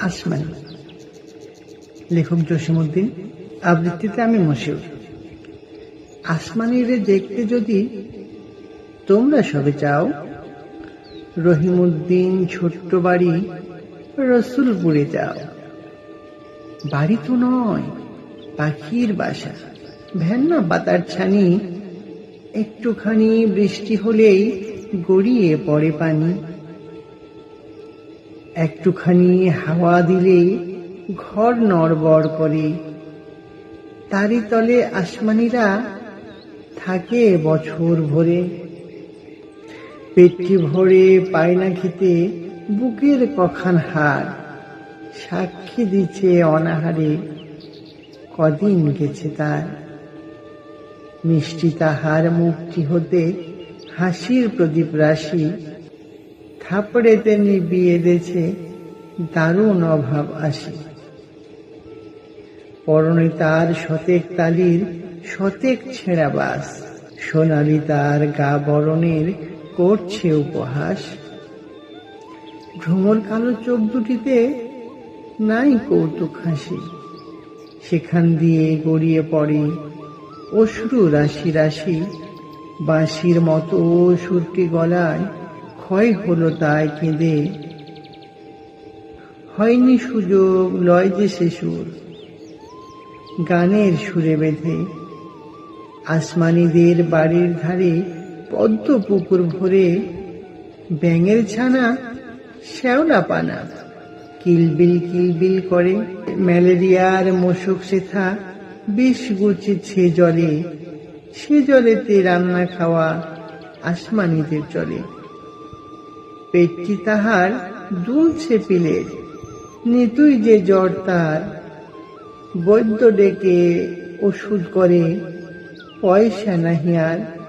আসমানি। লেখক জসিমুদ্দিন আবৃত্তিতে আমি মশিউর। আসমানিরে দেখতে যদি তোমরা সবে চাও রহিমুদ্দিন ছোট্ট বাড়ি রসুলপুরে যাও। বাড়ি তো নয়, পাখির বাসা। ভেন্না পাতার ছানি, একটুখানি বৃষ্টি হলেই গড়িয়ে পড়ে পানি। একটুখানি হাওয়া দিলেই ঘর নড়বড় করে। তারই তলে আসমানিরা থাকে বছর ভরে। পেটটি ভরে পায় না খেতে বুকের কখান হার, সাক্ষী দিচ্ছে অনাহারে কদিন গেছে তার। মিষ্টি তাহার মুক্তি হতে হাসির প্রদীপ রাশি থাপড়েতে নিবিয়ে দেছে, দারুণ অভাব আসি। পরনে তার শতেক তালির শতেক ছেঁড়া বাস। সোনালি তার গা বরণের করছে উপহাস। ভ্রমর কালো চোখ দুটিতে নাই কৌতুক হাসি। সেখান দিয়ে গড়িয়ে পড়ে অশ্রু রাশি রাশি। বাঁশির মতো সুরটি গলায় ক্ষয় হলো তাই কেঁদে। হয়নি সুযোগ, লয় যে সে সুর। গানের সুরে বেঁধে। আসমানিদের বাড়ির ধারে পদ্ম পুকুর ভরে ব্যাঙের ছানা শ্যাওলা পানা। কিলবিল কিলবিল করে ম্যালেরিয়ার মশক সেথা বিষ গুছিছে জলে। সে জলেতে রান্না খাওয়া আসমানিদের চলে। পেটটি তাহার দুলছে পিলের নিতুই যে জ্বর তার। বৈদ্য ডেকে ওষুধ করে, পয়সা নাহিয়ার আর